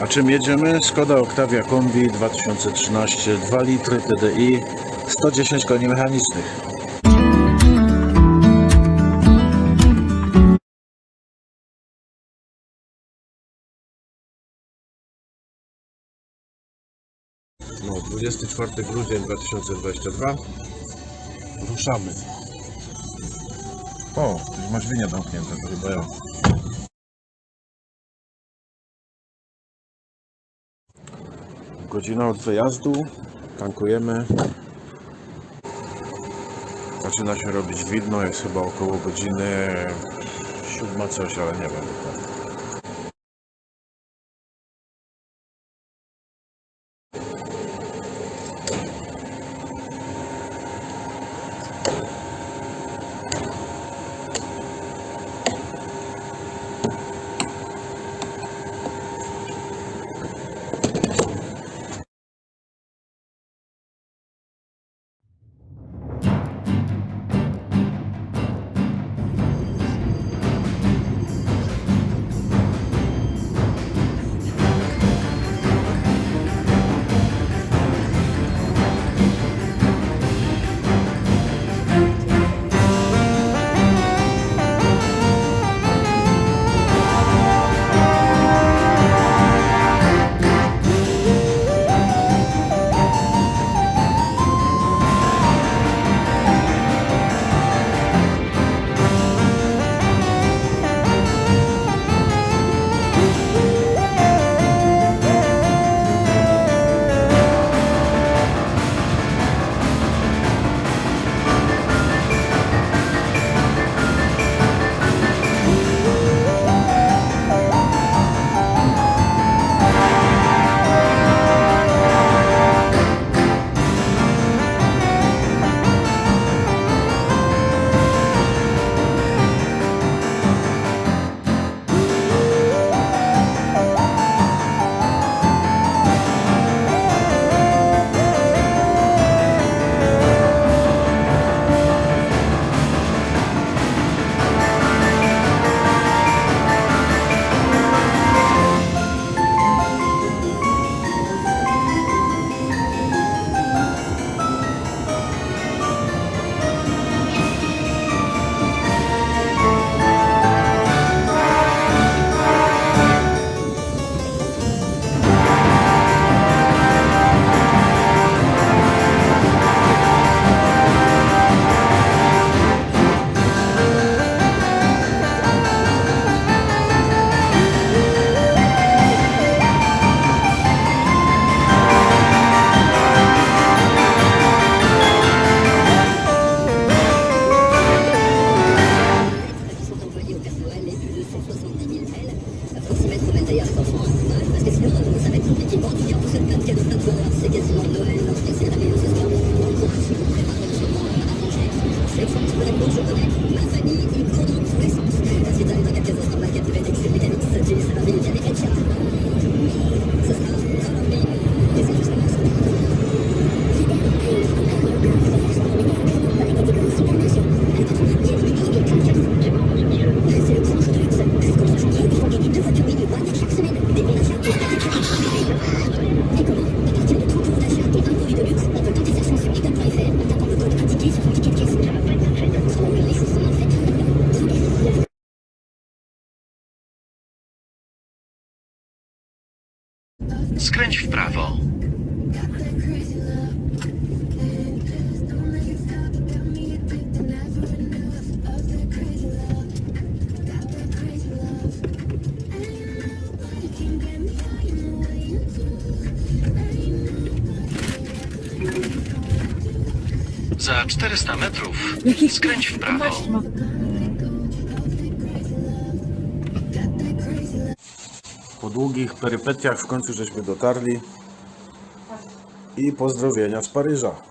A czym jedziemy? Skoda Octavia Kombi 2013 2 litry TDI 110 koni mechanicznych. No, 24 grudzień 2022. Ruszamy. O, ktoś ma dźwignię zamknięte, to chyba ja. Godzina od wyjazdu, tankujemy. Zaczyna się robić widno, jest chyba około godziny siódma coś, ale nie wiem Skręć w prawo. Za 400 metrów skręć w prawo. Po długich perypetiach w końcu żeśmy dotarli. I pozdrowienia z Paryża.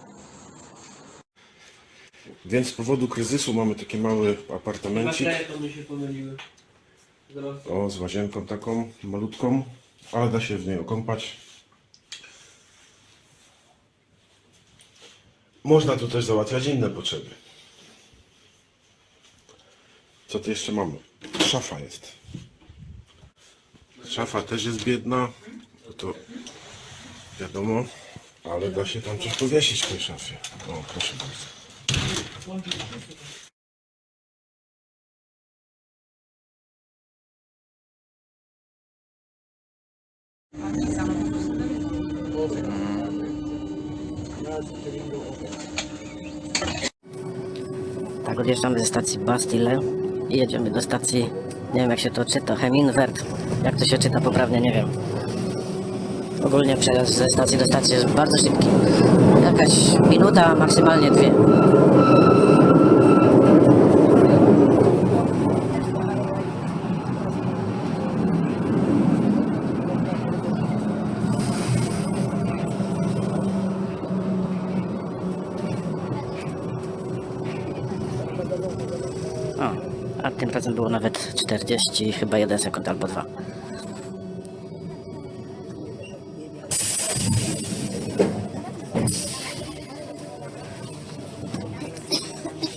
Więc z powodu kryzysu mamy taki mały apartamencik. Baterie mi się pomyliły. Zaraz. O, z łazienką taką malutką, ale da się w niej okąpać. Można tu też załatwiać inne potrzeby. Co tu jeszcze mamy? Szafa jest. Szafa też jest biedna. to wiadomo, ale da się tam coś powiesić w tej szafie. O, proszę bardzo. Tak, odjeżdżamy ze stacji Bastille i jedziemy do stacji, nie wiem jak się to czyta, Heminwert. Jak to się czyta poprawnie, nie wiem. Ogólnie przejazd ze stacji do stacji jest bardzo szybki. Jakaś minuta, maksymalnie dwie. O, a tym razem było nawet 40, chyba 1 sekund albo 2.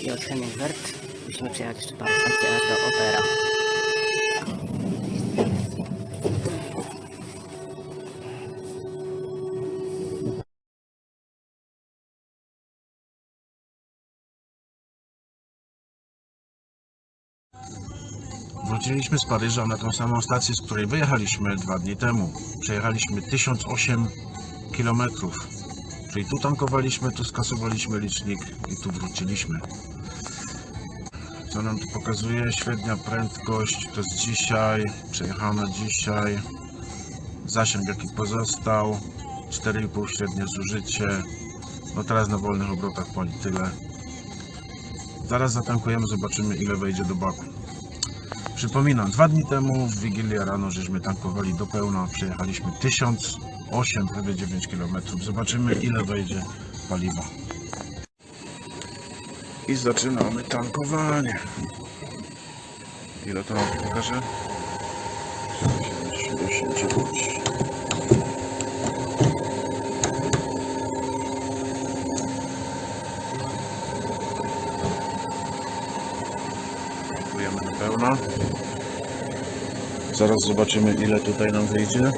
I od Hemingwert musimy przejechać jeszcze parę do Opera. Wróciliśmy z Paryża na tą samą stację, z której wyjechaliśmy dwa dni temu. Przejechaliśmy 1008 km. Czyli tu tankowaliśmy, tu skasowaliśmy licznik i tu wróciliśmy. Co nam tu pokazuje? Średnia prędkość to jest dzisiaj, przejechana dzisiaj. Zasięg jaki pozostał, 4,5 średnie zużycie. No teraz na wolnych obrotach pali tyle. Zaraz zatankujemy, zobaczymy ile wejdzie do baku. Przypominam, dwa dni temu w Wigilię rano żeśmy tankowali do pełna, przejechaliśmy 1008, prawie 9 km. Zobaczymy ile wejdzie paliwa. I zaczynamy tankowanie. Ile to nam pokaże? 78, 9. Zaraz zobaczymy ile tutaj nam wyjdzie.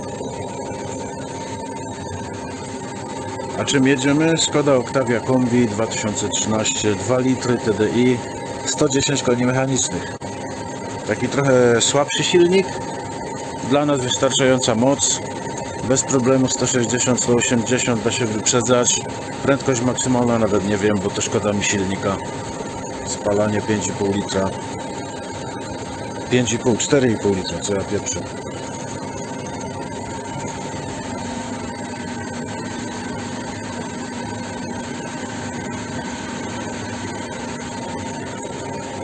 A czym jedziemy? Skoda Octavia Kombi 2013 2 litry TDI 110 koni mechanicznych. Taki trochę słabszy silnik. Dla nas wystarczająca moc. Bez problemu 160-180 da się wyprzedzać. Prędkość maksymalna nawet nie wiem, bo to szkoda mi silnika. Spalanie 5,5 litra. 5,5, 4,5 litra, co ja pieprzę.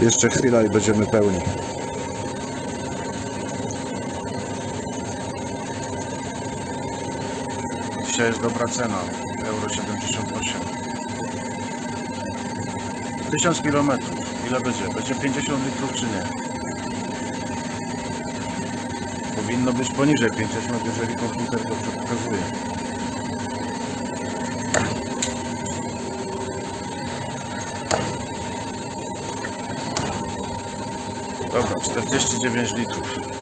Jeszcze chwila i będziemy pełni. Dzisiaj jest dobra cena, euro 78. 1000 km, ile będzie? Będzie 50 litrów czy nie? Powinno być poniżej 50, jeżeli komputer dobrze pokazuje. Dobra, 49 litrów.